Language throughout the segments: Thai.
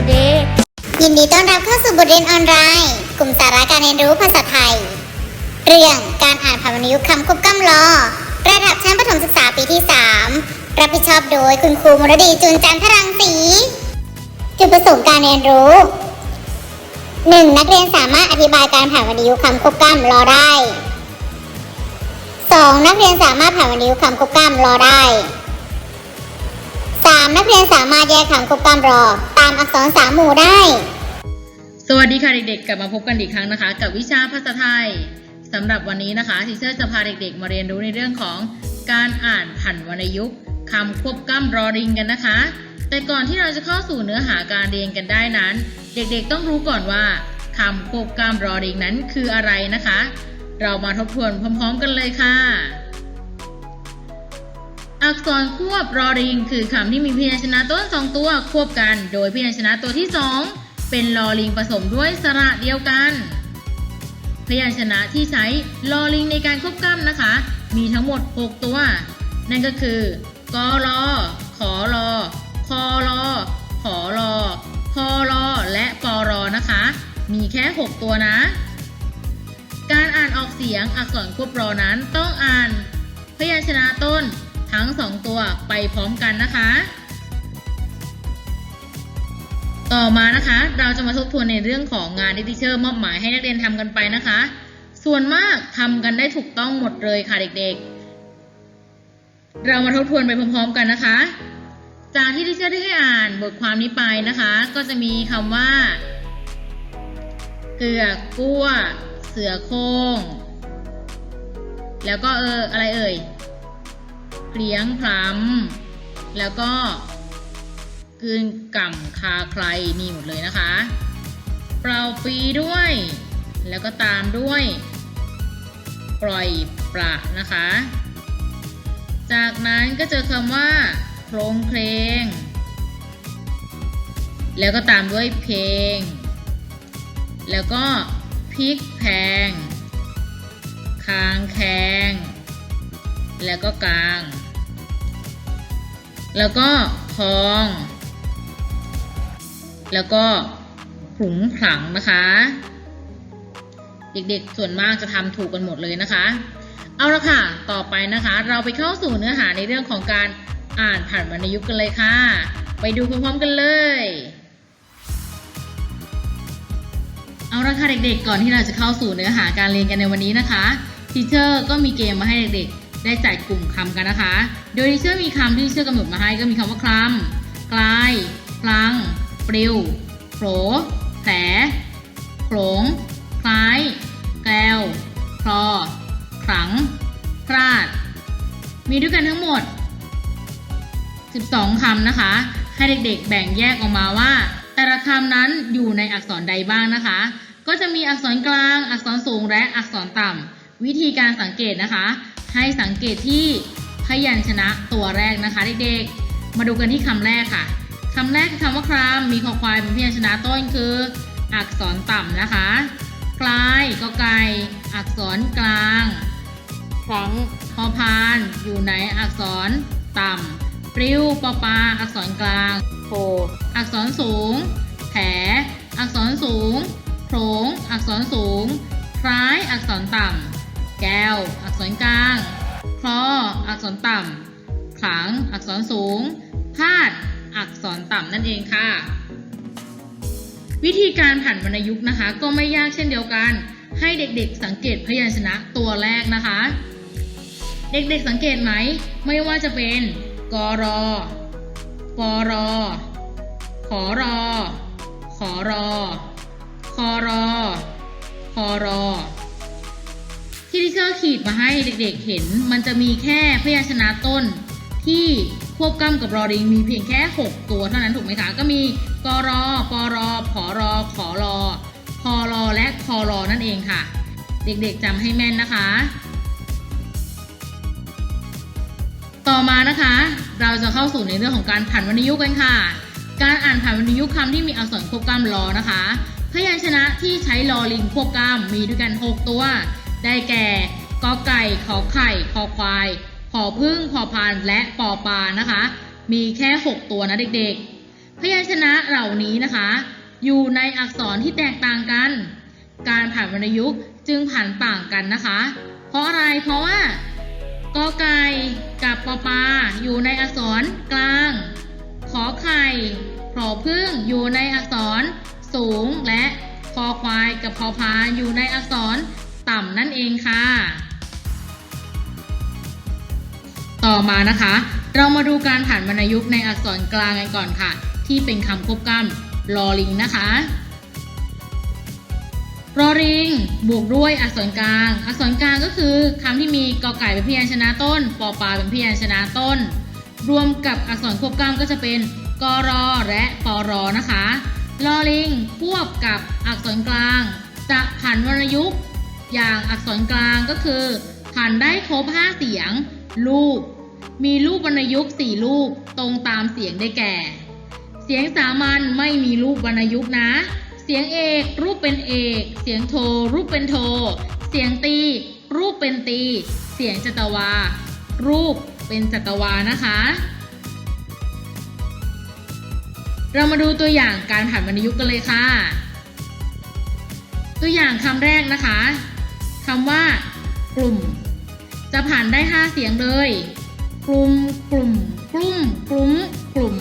Today ยินดีต้อนรับเข้าสู่บทเรียนออนไลน์ กลุ่มสาระการเรียนรู้ภาษาไทย เรื่องการอ่านผ่านวรรณยุกต์คำควบกล้ำลอ ระดับชั้นประถมศึกษาปีที่ 3 รับผิดชอบโดยคุณครูมรดีจุนจันทรังสี จุดประสงค์การเรียนรู้ 1. นักเรียนสามารถอธิบายการผ่านวรรณยุกต์คำควบกล้ำลอได้ 2. นักเรียนสามารถผ่านวรรณยุกต์คำควบกล้ำลอได้ 3. นักเรียนสามารถแยกคำควบกล้ำรอ ตามอักษรสามหมู่ได้ สวัสดีค่ะเด็กๆ กลับมาพบกันอีกครั้งนะคะ กับวิชาภาษาไทยสำหรับวันนี้นะคะทีเชอร์จะพาเด็กๆ มาเรียนรู้ในเรื่องของการอ่านผันวรรณยุกต์คำควบกล้ำรอริงกันนะคะ แต่ก่อนที่เราจะเข้าสู่เนื้อหาการเรียนกันได้นั้น เด็กๆต้องรู้ก่อนว่าคำควบกล้ำรอริงนั้นคืออะไรนะคะ เรามาทบทวนพร้อม ๆ กันเลยค่ะ อักษรควบรอริง คือคำที่มีพยัญชนะต้นสองตัวควบกัน โดยพยัญชนะตัวที่สองเป็นลอลิงผสมด้วยสระเดียวกัน พยัญชนะที่ใช้ลอลิงในการควบกล้ำนะคะ มีทั้งหมด 6 ตัว นั่นก็คือกอรอขอรอคอรอขอรอพอรอและปอรอนะคะ มีแค่ 6 ตัวนะ การอ่านออกเสียงอักษรควบรอนั้นต้องอ่าน พยัญชนะต้น ทั้งสองตัวไปพร้อมกันนะคะ ต่อมานะคะ เราจะมาทบทวนในเรื่องของงานที่ทิเชอร์มอบหมายให้นักเรียนทำกันไปนะคะ ส่วนมากทำกันได้ถูกต้องหมดเลยค่ะเด็กๆ เรามาทบทวนไปพร้อมๆกันนะคะ จากที่ทิเชอร์ได้ให้อ่านบทความนี้ไปนะคะ ก็จะมีคำว่า เกลือกกั้ว เสือโคร่งแล้วก็เอออะไรเอ่ย เพลียงพล้ำแล้วก็กืนก่ำคาใครมีหมดเลยนะคะ เปล่าปีด้วย แล้วก็ตามด้วย ปล่อยประนะคะ จากนั้นก็เจอคำว่าโครงเพลง แล้วก็ตามด้วยเพลง แล้วก็พริกแพง คางแคง แล้วก็กลาง แล้วก็คลอง แล้วก็ผุงผลังนะคะ เด็กๆส่วนมากจะทำถูกกันหมดเลยนะคะ เอาละค่ะ ต่อไปนะคะ เราไปเข้าสู่เนื้อหาในเรื่องของการอ่านผ่านวรรณยุกต์กันเลยค่ะ ไปดูพร้อมๆกันเลยเอาละค่ะเด็กๆ ก่อนที่เราจะเข้าสู่เนื้อหาการเรียนกันในวันนี้นะคะทีเชอร์ก็มีเกมมาให้เด็กๆ ได้จัดกลุ่มคำกันนะคะ โดยทีเชอร์มีคำที่เชอร์กำหนดมาให้ก็มีคำว่าคลำกลายพลังปลิวโผลแผลโขลงคล้าย แกวคลอขลังพลาด มีด้วยกันทั้งหมด 12 คำนะคะ ให้เด็กๆ แบ่งแยกออกมาว่า แต่ละคำนั้นอยู่ในอักษรใดบ้างนะคะ ก็จะมีอักษรกลาง อักษรสูงและอักษรต่ำ วิธีการสังเกตนะคะ ให้สังเกตที่พยัญชนะตัวแรกนะคะเด็กๆ มาดูกันที่คำแรกค่ะคำแรกคือคำว่าครามมีคอควายเป็นพยัญชนะต้นคือ อักษรต่ำนะคะคลายก็ไก่อักษรกลางครั้งพอพานอยู่ในอักษรต่ำปลิวปอปาอักษรกลางโผอักษรสูง แผลอักษรสูงโขลงอักษรสูง คล้ายอักษรต่ำ แก้ว อักษรกลางคลออักษรต่ำขลัง อักษรสูง พาด อักษรต่ำนั่นเองค่ะ วิธีการผันวรรณยุกต์นะคะ ก็ไม่ยากเช่นเดียวกัน ให้เด็กๆ สังเกตพยัญชนะตัวแรกนะคะ เด็กๆสังเกตไหม ไม่ว่าจะเป็นกรอปรอขอรอขอรอคอรอคอรอ ที่ที่เชอร์ขีดมาให้เด็กๆเห็น มันจะมีแค่พยัญชนะต้นที่ควบกล้ำกับรอริงมีเพียงแค่ 6 ตัวเท่านั้นถูกไหมคะ ก็มีกรอปรอผอรอขอรอคอรอและคอรอนั่นเองค่ะ เด็กๆจำให้แม่นนะคะ ต่อมานะคะ เราจะเข้าสู่ในเรื่องของการผันวรรณยุกต์กันค่ะ การอ่านผันวรรณยุกต์คำที่มีอักษรควบกล้ำรอนะคะ พยัญชนะที่ใช้รอลิงควบกล้ำมีด้วยกัน 6 ตัว ได้แก่กอไก่ขอไข่คอควายพอพึ่งพอพานและปอปานะคะ มีแค่ 6 ตัวนะเด็กๆ พยัญชนะเหล่านี้นะคะ อยู่ในอักษรที่แตกต่างกัน การผันวรรณยุกต์จึงผันต่างกันนะคะ เพราะอะไรเพราะว่ากอไก่กับปอปาอยู่ในอักษรกลาง ขอไข่พอพึ่งอยู่ในอักษรสูงและคอควายกับพอพานอยู่ในอักษร ต่ำนั่นเองค่ะ ต่อมานะคะ เรามาดูการผันวรรณยุกต์ในอักษรกลางกันก่อนค่ะ ที่เป็นคำควบกล้ำลอลิงนะคะรอลิง บวกด้วยอักษรกลาง อักษรกลางก็คือคำที่มีกอไก่เป็นพยัญชนะต้น ปอปลาเป็นพยัญชนะต้น รวมกับอักษรควบกล้ำก็จะเป็นกรอและปอรอนะคะ ลอลิงควบกับอักษรกลาง จะผันวรรณยุกต์ อย่างอักษรกลางก็คือผันได้ครบ5เสียง รูป มีรูปวรรณยุกต์4รูปตรงตามเสียงได้แก่ เสียงสามัญไม่มีรูปวรรณยุกต์นะ เสียงเอกรูปเป็นเอก เสียงโท รูปเป็นโท เสียงตี รูปเป็นตี เสียงจัตวา รูปเป็นจัตวานะคะ เรามาดูตัวอย่างการผันวรรณยุกต์กันเลยค่ะ ตัวอย่างคำแรกนะคะ คำว่ากลุ่ม จะผ่านได้ 5 เสียงเลย กลุ่ม กลุ่ม กลุ่ม กลุ่ม กลุ่ม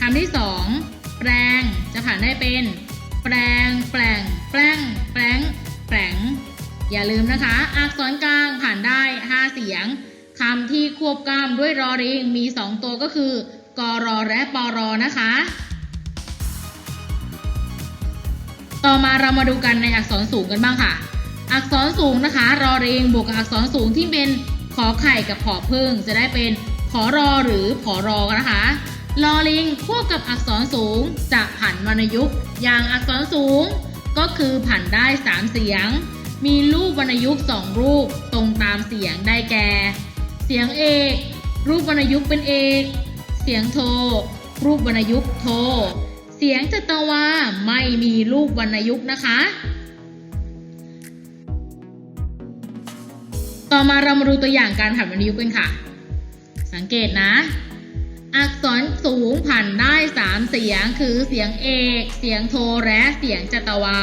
คำที่ 2 แปลง จะผ่านได้เป็น แปลง แปลง แปลง แปลง แปลง อย่าลืมนะคะ อักษรกลางผ่านได้ 5 เสียงคำที่ควบกล้ำด้วยรอริงมี 2 ตัวก็คือกรอและปรอนะคะ ต่อมาเรามาดูกันในอักษรสูงกันบ้างค่ะ อักษรสูงนะคะ รอเรงบวกกับอักษรสูงที่เป็นขอไข่กับขอพึ่ง จะได้เป็นขอรอหรือผอรอนะคะลอลิงควบกับอักษรสูงจะผันวรรณยุกต์อย่างอักษรสูง ก็คือผันได้ 3 เสียง มีรูปวรรณยุกต์2รูปตรงตามเสียงได้แก่ เสียงเอกรูปวรรณยุกต์เป็นเอก เสียงโท รูปวรรณยุกต์โท เสียงจัตวาไม่มีรูปวรรณยุกต์นะคะ ต่อมาเรามาดูตัวอย่างการผันวรรณยุกต์กันค่ะ สังเกตนะ อักษรสูงผันได้ 3 เสียง คือเสียงเอก เสียงโทและเสียงจัตวา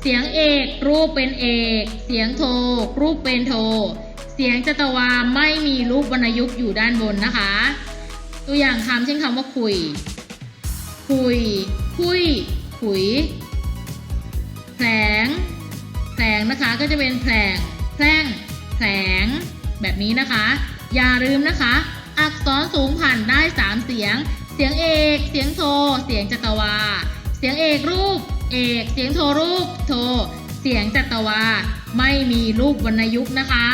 เสียงเอกรูปเป็นเอก เสียงโท รูปเป็นโท เสียงจัตวาไม่มีรูปวรรณยุกต์อยู่ด้านบนนะคะ ตัวอย่างคำเช่นคำว่าคุย คุย คุย ขุย แผลง แผลงนะคะก็จะเป็นแผลงแพร่ง แผลงแบบนี้นะคะ อย่าลืมนะคะ อักษรสูงผ่านได้ 3 เสียง เสียงเอก เสียงโท เสียงจัตวา เสียงเอกรูป เอก เสียงโทรูป โท เสียงจัตวา ไม่มีรูปวรรณยุกต์นะคะ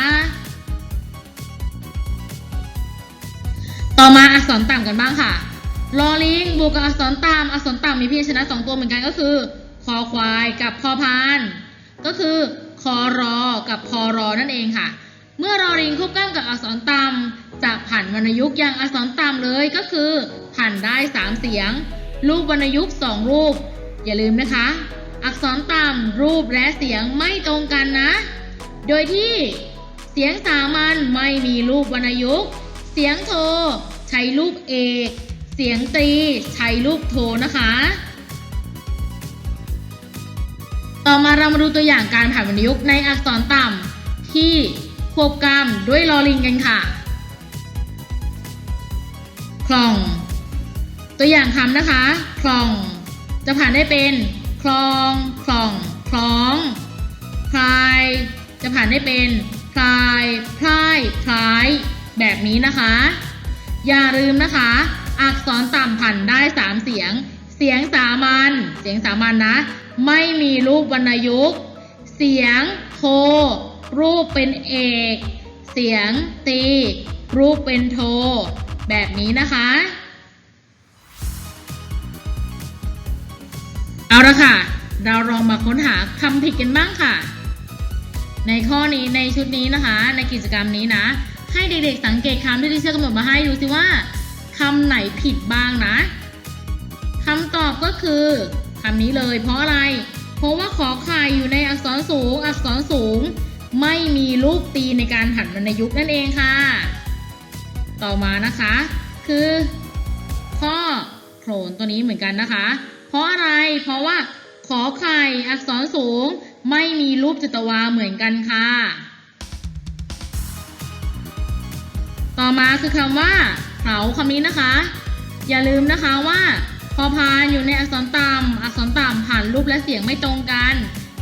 ต่อมาอักษรต่ำกันบ้างค่ะลอลิงบวกกับอักษรต่ำอักษรต่ำมีพยัญชนะสองตัวเหมือนกันก็คือคอควายกับพอพาน ก็คือ รอกับพอรอนั่นเองค่ะ เมื่อรอลิงควบกล้ำกับอักษรต่ำจะผันวรรณยุกต์อย่างอักษรต่ำเลยก็คือผันได้ 3 เสียง รูปวรรณยุกต์2รูป อย่าลืมนะคะ อักษรต่ำรูปและเสียงไม่ตรงกันนะ โดยที่เสียงสามัญไม่มีรูปวรรณยุกต์เสียงโท ใช้รูปเอกเสียงตรีใช้รูปโทนะคะ ต่อมาเรามาดูตัวอย่างการผันวรรณยุกต์ในอักษรต่ำที่ควบกล้ำด้วยลอลิงกันค่ะคลอง ตัวอย่างคำนะคะคลอง จะผ่านได้เป็นคลองคลองคล้องคลาย จะผ่านได้เป็นคลายพลายคล้าย แบบนี้นะคะ อย่าลืมนะคะ อักษรต่ำผันได้ 3 เสียง เสียงสามัญเสียงสามัญนะ ไม่มีรูปวรรณยุกต์ เสียงโท รูปเป็นเอก เสียงตี รูปเป็นโท แบบนี้นะคะ เอาละค่ะ เราลองมาค้นหาคำผิดกันบ้างค่ะ ในข้อนี้ในชุดนี้นะคะ ในกิจกรรมนี้นะ ให้เด็กๆสังเกตคำที่ดิเชอร์กำหนดมาให้ดูสิว่าคำไหนผิดบ้างนะคำตอบก็คือ คำนี้เลยเพราะอะไร เพราะว่าขอไข่อยู่ในอักษรสูง อักษรสูง ไม่มีลูกตีในการผันวรรณยุกต์นั่นเองค่ะ ต่อมานะคะ คือ ข้อครนตัวนี้เหมือนกันนะคะ เพราะอะไร เพราะว่าขอไข่อักษรสูง ไม่มีรูปจัตวาเหมือนกันค่ะ ต่อมาคือคำว่าเขาคำนี้นะคะ อย่าลืมนะคะว่า พอพานอยู่ในอักษรต่ำอักษรต่ำผ่านรูปและเสียงไม่ตรงกัน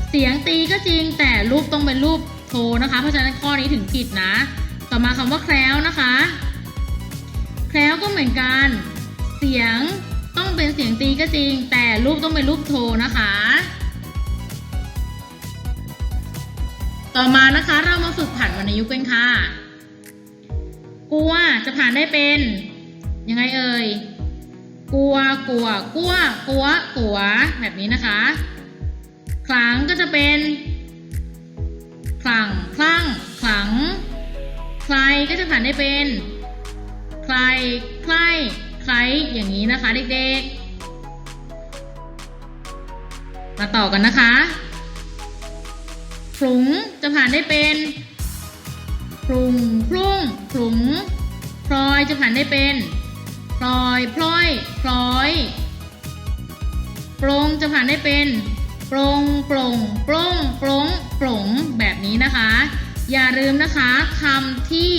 เสียงตีก็จริงแต่รูปต้องเป็นรูปโทนะคะ เพราะฉะนั้นข้อนี้ถึงผิดนะ ต่อมาคำว่าแคล้วนะคะ แคล้วก็เหมือนกัน เสียงต้องเป็นเสียงตีก็จริง แต่รูปต้องเป็นรูปโทนะคะ ต่อมานะคะเรามาฝึกผันวรรณยุกต์กันค่ะกลัวจะผ่านได้เป็น ยังไงเอ่ย กัวกัวกัวกัวกัวแบบนี้นะคะ คลังก็จะเป็นคลังคลั่งขลัง ใครก็จะผ่านได้เป็น ใครใครใครอย่างนี้นะคะเด็กๆ มาต่อกันนะคะพลุงจะผ่านได้เป็นพลุงพลุ่งพลุงพลอยจะผ่านได้เป็น พลอยพลอยพลอยปรงจะผ่านได้เป็นปรงปรงปรงปรงปรงแบบนี้นะคะ อย่าลืมนะคะคำที่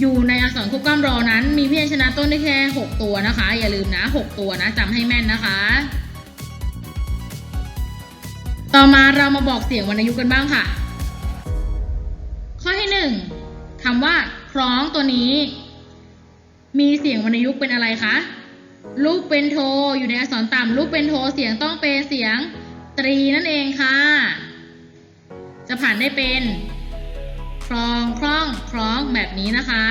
อยู่ในอักษรควบกล้ำรอนั้น มีพยัญชนะต้นได้แค่ 6 ตัวนะคะ อย่าลืมนะ 6 ตัวนะจำให้แม่นนะคะ ต่อมาเรามาบอกเสียงวรรณยุกต์กันบ้างค่ะ ข้อที่ 1คำว่าคล้องตัวนี้ มีเสียงวรรณยุกต์เป็นอะไรคะลูกเป็นโทอยู่ในอักษรต่ำลูกเป็นโทเสียงต้องเป็นเสียงตรีนั่นเองค่ะ จะผ่านได้เป็นคลองคล้องคล้องแบบนี้นะคะ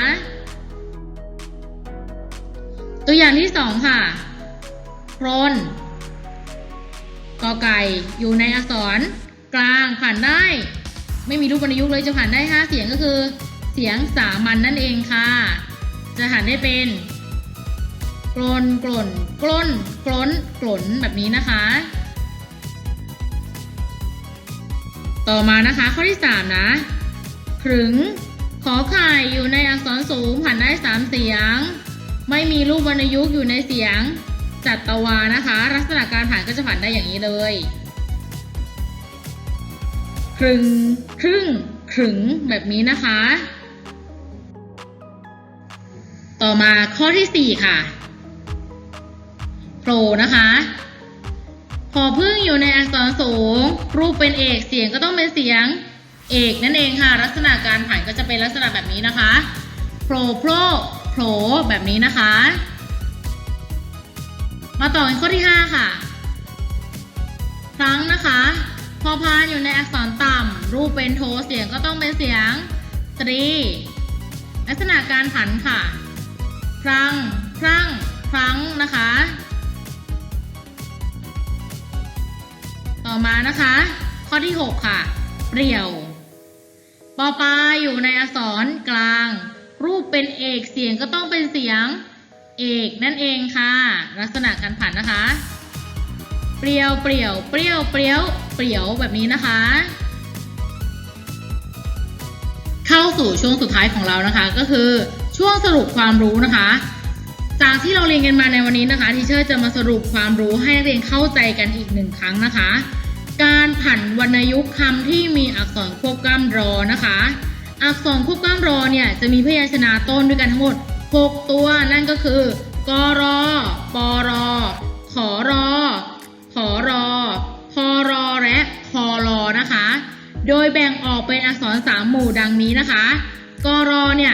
ตัวอย่างที่สองค่ะโครนกอไก่อยู่ในอักษรกลางผ่านได้ ไม่มีรูปวรรณยุกต์เลยจะผ่านได้ 5 เสียงก็คือ เสียงสามัญนนั่นเองค่ะ จะผ่านได้เป็นกลนกล่นกล้นกล้นกล่นแบบนี้นะคะ ต่อมานะคะข้อที่ 3 นะขรึงขอไข่อยู่ในอักษรสูงผ่านได้สามเสียง ไม่มีรูปวรรณยุกต์อยู่ในเสียงจัตวานะคะ ลักษณะการผ่านก็จะผ่านได้อย่างนี้เลยครึงครึ่งขรึงแบบนี้นะคะ ต่อมาข้อที่ 4 ค่ะโผล่นะคะพอพึ่งอยู่ในอักษรสูง รูปเป็นเอกเสียงก็ต้องเป็นเสียงเอกนั่นเองค่ะ ลักษณะการผ่านก็จะเป็นลักษณะแบบนี้นะคะโผล่โผล่โผล่แบบนี้นะคะ มาต่อกันข้อที่ 5 ค่ะครั้งนะคะพอพานอยู่ในอักษรต่ำรูปเป็นโทเสียงก็ต้องเป็นเสียงตรีลักษณะการผันค่ะ ครั้งครั้งครั้งนะคะ ต่อมานะคะ ข้อที่ 6 ค่ะ เปรี่ยว ปอปลาอยู่ในอักษรกลาง รูปเป็นเอกเสียงก็ต้องเป็นเสียงเอกนั่นเองค่ะ ลักษณะการผันนะคะ เปรี้ยว เปรี้ยวเปรี้ยว เปรี้ยวเปรี้ยวแบบนี้นะคะเข้าสู่ช่วงสุดท้ายของเรานะคะก็คือ ช่วงสรุปความรู้นะคะ จากที่เราเรียนกันมาในวันนี้นะคะทีเชอร์จะมาสรุปความรู้ให้นักเรียนเข้าใจกันอีกหนึ่งครั้งนะคะ การผันวรรณยุกต์คำที่มีอักษรควบกล้ำรอนะคะ อักษรควบกล้ำรอเนี่ยจะมีพยัญชนะต้นด้วยกันทั้งหมด 6 ตัวนั่นก็คือกรอปอรอขอรอขอรอพอรอและคอรอนะคะ โดยแบ่งออกเป็นอักษรสามหมู่ดังนี้นะคะกรอเนี่ย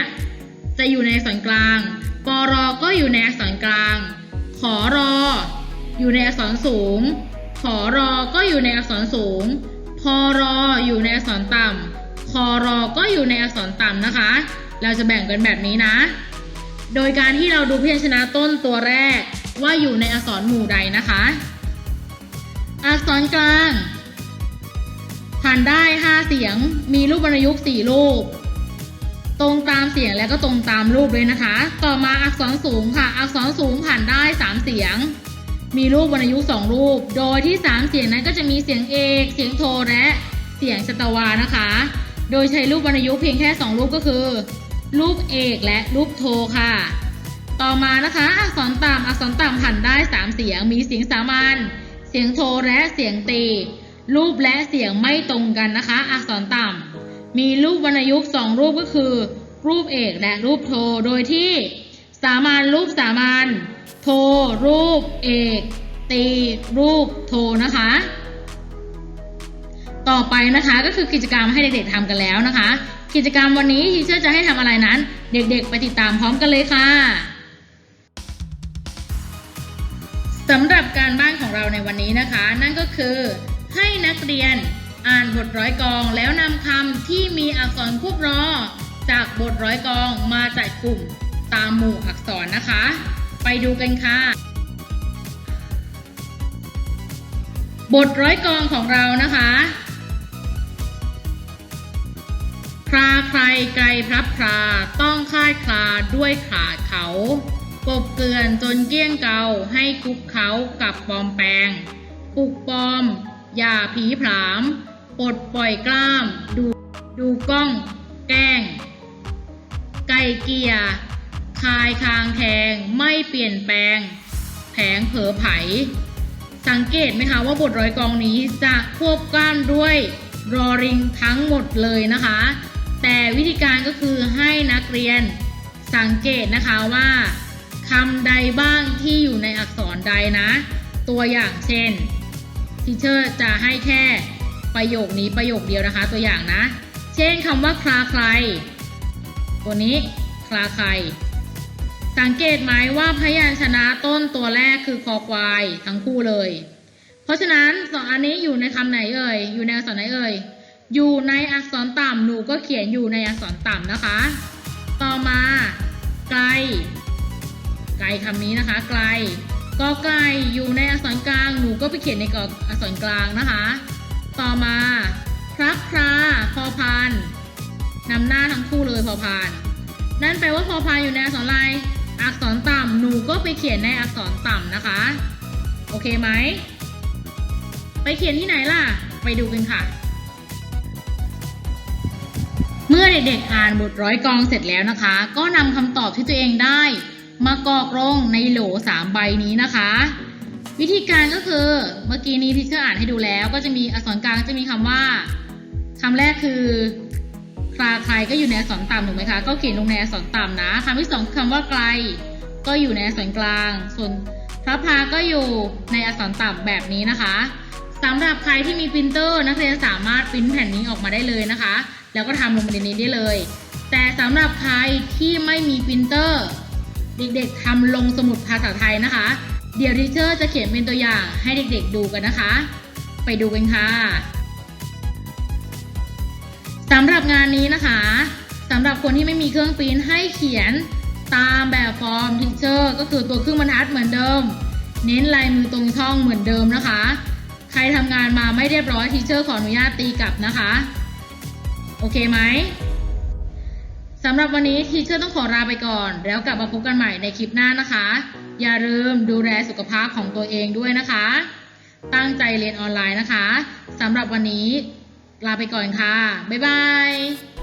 จะอยู่ในอักษรกลางปอรอก็อยู่ในอักษรกลาง ขอรอ อยู่ในอักษรสูง ขอรอก็อยู่ในอักษรสูง พอรออยู่ในอักษรต่ำ คอรอก็อยู่ในอักษรต่ำนะคะ เราจะแบ่งกันแบบนี้นะ โดยการที่เราดูพยัญชนะต้นตัวแรกว่าอยู่ในอักษรหมู่ใดนะคะ อักษรกลางผ่านได้ 5 เสียง มีรูปวรรณยุกต์4รูป ตรงตามเสียงและก็ตรงตามรูปเลยนะคะ ต่อมาอักษรสูงค่ะ อักษรสูงผ่านได้ 3 เสียง มีรูปวรรณยุกต์2รูป โดยที่ 3 เสียงนั้นก็จะมีเสียงเอก เสียงโทและเสียงชตวานะคะ โดยใช้รูปวรรณยุกต์เพียงแค่ 2 รูปก็คือ รูปเอกและรูปโทค่ะ ต่อมานะคะอักษรต่ำอักษรต่ำหันได้ 3 เสียง มีเสียงสามัญ เสียงโทและเสียงตีรูปและเสียงไม่ตรงกันนะคะ อักษรต่ำ มีรูปวรรณยุกต์สองรูปก็คือ รูปเอกและรูปโท โดยที่สามัญรูปสามัญโท รูปเอก ตี รูปโทนะคะ ต่อไปนะคะก็คือกิจกรรมให้เด็กๆทำกันแล้วนะคะ กิจกรรมวันนี้ทีเชอร์จะให้ทำอะไรนั้น เด็กๆ ไปติดตามพร้อมกันเลยค่ะสำหรับการบ้านของเราในวันนี้นะคะ นั่นก็คือให้นักเรียน อ่านบทร้อยกองแล้วนำคำที่มีอักษรควบรอ จากบทร้อยกองมาจัดกลุ่มตามหมู่อักษรนะคะ ไปดูกันค่ะ บทร้อยกองของเรานะคะคลาใครไกลพลับพลาต้องคาดคลาด้วยขาดเขากบเกลื่อนจนเกี้ยงเกาให้คุกเขากับปลอมแปลง ปลุกปลอม อย่าผีผลาม ปลดปล่อยกล้าม ดูดูกล้อง แกล้ง ไก่เกียร์คายคางแทงไม่เปลี่ยนแปลง แผงเผอไผ สังเกตไหมคะว่าบทร้อยกองนี้จะควบกล้านด้วยรอริงทั้งหมดเลยนะคะ แต่วิธีการก็คือให้นักเรียนสังเกตนะคะว่าคำใดบ้างที่อยู่ในอักษรใดนะ ตัวอย่างเช่นทีเชอร์จะให้แค่ ประโยคนี้ประโยคเดียวนะคะ ตัวอย่างนะ เช่นคำว่าคลาใคร ตัวนี้คลาใคร สังเกตไหมว่าพยัญชนะต้นตัวแรกคือคอควายทั้งคู่เลย เพราะฉะนั้นสองอันนี้อยู่ในคำไหนเอ่ย อยู่ในอักษรไหนเอ่ย อยู่ในอักษรต่ำหนูก็เขียนอยู่ในอักษรต่ำนะคะ ต่อมาไกล ไกลคำนี้นะคะ ไกลกอไก่อยู่ในอักษรกลาง หนูก็ไปเขียนในกออักษรกลางนะคะ ต่อมาพระพราพอพานนำหน้าทั้งคู่เลยพอพาน นั่นแปลว่าพอพานอยู่ในอักษรอะไรอักษรต่ำหนูก็ไปเขียนในอักษรต่ำนะคะ โอเคไหม ไปเขียนที่ไหนล่ะ ไปดูกันค่ะ เมื่อเด็กๆอ่านบทร้อยกองเสร็จแล้วนะคะ ก็นำคำตอบที่ตัวเองได้ มากรอกลงในโหลสามใบนี้นะคะ วิธีการก็คือเมื่อกี้นี้ที่เชื่ออ่านให้ดูแล้ว ก็จะมีอักษรกลางจะมีคำว่าคำแรกคือคลาใครก็อยู่ในอักษรต่ำถูกไหมคะ ก็เขียนลงในอักษรต่ำนะคำที่สองคือคำว่าไกล ก็อยู่ในอักษรกลาง ส่วนพระพาก็อยู่ในอักษรต่ำแบบนี้นะคะสำหรับใครที่มีปรินเตอร์นักเรียนสามารถปริ้นแผ่นนี้ออกมาได้เลยนะคะ แล้วก็ทำลงในนี้ได้เลย แต่สำหรับใครที่ไม่มีปรินเตอร์ เด็กๆทำลงสมุดภาษาไทยนะคะ เดี๋ยวทีเชอร์จะเขียนเป็นตัวอย่างให้เด็กๆดูกันนะคะ ไปดูกันค่ะสำหรับงานนี้นะคะสำหรับคนที่ไม่มีเครื่องปริ้นให้เขียนตามแบบฟอร์มทิเชอร์ก็คือตัวเครื่องบรรทัดเหมือนเดิม เน้นลายมือตรงช่องเหมือนเดิมนะคะ ใครทำงานมาไม่เรียบร้อยทิเชอร์ขออนุญาตตีกลับนะคะ โอเคไหมสำหรับวันนี้ทีเชอร์ต้องขอลาไปก่อน แล้วกลับมาพบกันใหม่ในคลิปหน้านะคะ อย่าลืมดูแลสุขภาพของตัวเองด้วยนะคะ ตั้งใจเรียนออนไลน์นะคะสำหรับวันนี้ลาไปก่อนค่ะ บ๊ายบาย